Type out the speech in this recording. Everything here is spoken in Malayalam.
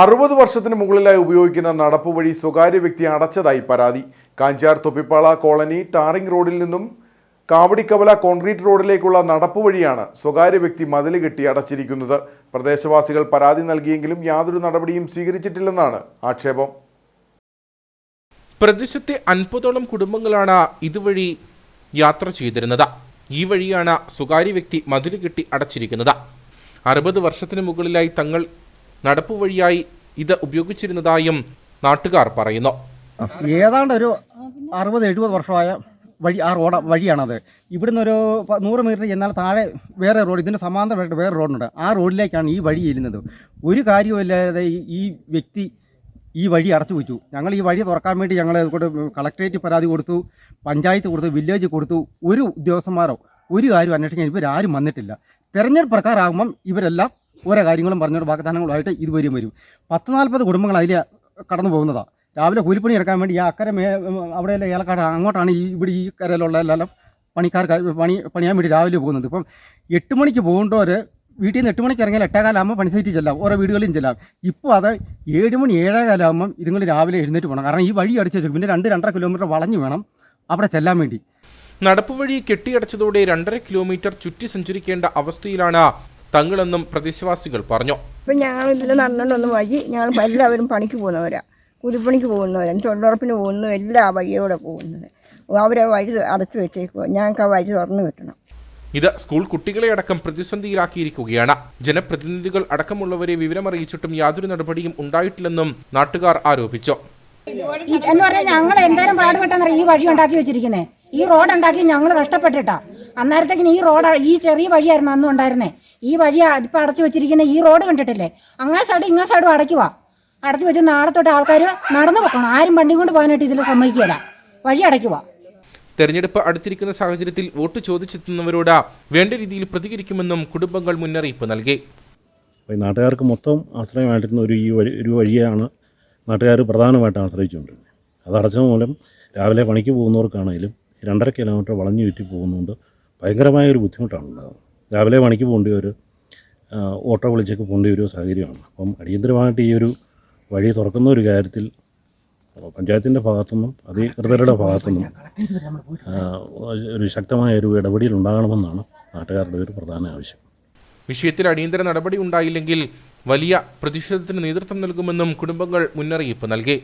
അറുപത് വർഷത്തിന് മുകളിലായി ഉപയോഗിക്കുന്ന നടപ്പ് വഴി സ്വകാര്യ വ്യക്തി അടച്ചതായി പരാതി. കാഞ്ചാർ തൊപ്പിപ്പാള കോളനി ടാറിംഗ് റോഡിൽ നിന്നും കാവടിക്കവല കോൺക്രീറ്റ് റോഡിലേക്കുള്ള നടപ്പ് വഴിയാണ് സ്വകാര്യ വ്യക്തി മതിൽ കെട്ടി അടച്ചിരിക്കുന്നത്. പ്രദേശവാസികൾ പരാതി നൽകിയെങ്കിലും യാതൊരു നടപടിയും സ്വീകരിച്ചിട്ടില്ലെന്നാണ് ആക്ഷേപം. പ്രദേശത്തെ അൻപതോളം കുടുംബങ്ങളാണ് ഇതുവഴി യാത്ര ചെയ്തിരുന്നത്. ഈ വഴിയാണ് സ്വകാര്യ വ്യക്തി മതിൽ കെട്ടി അടച്ചിരിക്കുന്നത്. അറുപത് വർഷത്തിന് മുകളിലായി തങ്ങൾ നടപ്പുവഴിയായി ഇത് ഉപയോഗിച്ചിരുന്നതായും നാട്ടുകാർ പറയുന്നു. ഏതാണ്ട് ഒരു അറുപത് എഴുപത് വർഷമായ വഴി ആ റോഡ് വഴിയാണത്. ഇവിടുന്ന് ഒരു നൂറ് മീറ്റർ ചെന്നാൽ താഴെ വേറെ റോഡ് ഇതിന് സമാന്തരമായിട്ട് വേറെ റോഡുണ്ട്. ആ റോഡിലേക്കാണ് ഈ വഴി ചെല്ലുന്നത്. ഒരു കാര്യവുമില്ലാതെ ഈ- വ്യക്തി ഈ വഴി അടച്ചു വെച്ചു. ഞങ്ങൾ ഈ വഴി തുറക്കാൻ വേണ്ടി ഞങ്ങൾ കളക്ടറേറ്റ് പരാതി കൊടുത്തു പഞ്ചായത്ത് കൊടുത്തു വില്ലേജ് കൊടുത്തു. ഒരു ഉദ്യോഗസ്ഥന്മാരോ ഒരു കാര്യം അന്വേഷിക്കാൻ ഇവരാരും വന്നിട്ടില്ല. തെരഞ്ഞെടുപ്പ് പ്രകാരമാകുമ്പം ഇവരെല്ലാം ഓരോ കാര്യങ്ങളും പറഞ്ഞോട് വാഗ്ദാനങ്ങളുമായിട്ട് ഇതുവരെയും വരും. പത്ത് നാൽപ്പത് കുടുംബങ്ങൾ അതിൽ കടന്നു പോകുന്നതാണ് രാവിലെ കൂലിപ്പണി എടുക്കാൻ വേണ്ടി ഈ അക്കരെ മേ അവിടെയല്ലേ ഏലക്കാട് അങ്ങോട്ടാണ് ഈ ഇവിടെ ഈ കരയിലുള്ള എല്ലാം പണിക്കാർക്ക് പണി പണിയാൻ വേണ്ടി രാവിലെ പോകുന്നത്. ഇപ്പം എട്ട് മണിക്ക് പോകേണ്ടവർ വീട്ടിൽ നിന്ന് എട്ട് മണിക്ക് ഇറങ്ങിയാൽ എട്ടേകാലാകുമ്പോൾ പണി സൈറ്റിൽ ചെല്ലാം ഓരോ വീടുകളിലും ചെല്ലാം. ഇപ്പോൾ അത് ഏഴ് മണി ഏഴേകാലാകുമ്പം ഇതുങ്ങൾ രാവിലെ എഴുന്നേറ്റ് പോകണം. കാരണം ഈ വഴി അടിച്ചു വെച്ചു പിന്നെ രണ്ട് രണ്ടര കിലോമീറ്റർ വളഞ്ഞു വേണം അവിടെ ചെല്ലാൻ വേണ്ടി. നടപ്പ് വഴി കെട്ടിയടച്ചതോടെ രണ്ടര കിലോമീറ്റർ ചുറ്റി സഞ്ചരിക്കേണ്ട അവസ്ഥയിലാണ് തങ്ങളെന്നും പ്രദേശവാസികൾ പറഞ്ഞു. ഇപ്പം ഞങ്ങൾ ഇതിൽ നടന്നുകൊണ്ട് വന്ന വഴി ഞങ്ങൾ എല്ലാവരും പണിക്ക് പോകുന്നവരാ. കുതിപ്പണിക്ക് പോകുന്നവരാണ് തൊഴിലുറപ്പിന് പോകുന്നു. എല്ലാ വഴിയോടെ പോകുന്നത്. അവരെ വഴി അടച്ചു വെച്ചേക്കുക ഞങ്ങൾക്ക് ആ വഴി തുറന്നു കിട്ടണം. ഇത് സ്കൂൾ കുട്ടികളെ അടക്കം പ്രതിസന്ധിയിലാക്കിയിരിക്കുകയാണ്. ജനപ്രതിനിധികൾ അടക്കമുള്ളവരെ വിവരമറിയിച്ചിട്ടും യാതൊരു നടപടിയും ഉണ്ടായിട്ടില്ലെന്നും നാട്ടുകാർ ആരോപിച്ചു. എന്ന് പറഞ്ഞാൽ ഞങ്ങൾ എന്തായാലും പാടുപെട്ടെന്ന് ഈ വഴി ഉണ്ടാക്കി വെച്ചിരിക്കുന്നേ. ഈ റോഡ് ഉണ്ടാക്കി ഞങ്ങൾ കഷ്ടപ്പെട്ടിട്ടാ. അന്നേരത്തേക്കിന് ഈ റോഡ് ഈ ചെറിയ വഴിയായിരുന്നു അന്നും ഉണ്ടായിരുന്നേ. ഈ വഴി ഇപ്പം അടച്ചു വെച്ചിരിക്കുന്ന ഈ റോഡ് കണ്ടിട്ടില്ലേ? അങ്ങേ സൈഡ് ഇങ്ങേ സൈഡും അടയ്ക്കുവാ അടച്ചു വെച്ച് നാളെ തൊട്ട് ആൾക്കാർ നടന്നു പോകണം ആരും വണ്ടി കൊണ്ട് പോകാനായിട്ട് ഇതിൽ സമ്മതിക്കില്ല വഴി അടയ്ക്കുവാ തെരഞ്ഞെടുപ്പ് അടുത്തിരിക്കുന്ന സാഹചര്യത്തിൽ വോട്ട് ചോദിച്ചെത്തുന്നവരോട് വേണ്ട രീതിയിൽ പ്രതികരിക്കുമെന്നും കുടുംബങ്ങൾ മുന്നറിയിപ്പ് നൽകി. നാട്ടുകാർക്ക് മൊത്തം ആശ്രയമായിട്ടിരുന്ന ഒരു ഈ വഴി ഒരു വഴിയാണ് നാട്ടുകാർ പ്രധാനമായിട്ട് ആശ്രയിച്ചുകൊണ്ടിരുന്നത്. അത് അടച്ചത് മൂലം രാവിലെ പണിക്ക് പോകുന്നവർക്കാണെങ്കിലും രണ്ടര കിലോമീറ്റർ വളഞ്ഞു ചുറ്റി പോകുന്നതുകൊണ്ട് ഭയങ്കരമായ ഒരു ബുദ്ധിമുട്ടാണ് ഉണ്ടാകുന്നത് രാവിലെ പണിക്ക് പോകേണ്ടി ഒരു ഓട്ടോ വിളിച്ചൊക്കെ പോകേണ്ടി ഒരു സാഹചര്യമാണ്. അപ്പം അടിയന്തരമായിട്ട് ഈ ഒരു വഴി തുറക്കുന്ന ഒരു കാര്യത്തിൽ പഞ്ചായത്തിന്റെ ഭാഗത്തുനിന്നും അധികൃതരുടെ ഭാഗത്തുനിന്നും ഒരു ശക്തമായ ഒരു ഇടപെടൽ ഉണ്ടാകണമെന്നാണ് നാട്ടുകാരുടെ ഒരു പ്രധാന ആവശ്യം. വിഷയത്തിൽ അടിയന്തര നടപടി ഉണ്ടായില്ലെങ്കിൽ വലിയ പ്രതിഷേധത്തിന് നേതൃത്വം നൽകുമെന്നും കുടുംബങ്ങൾ മുന്നറിയിപ്പ് നൽകി.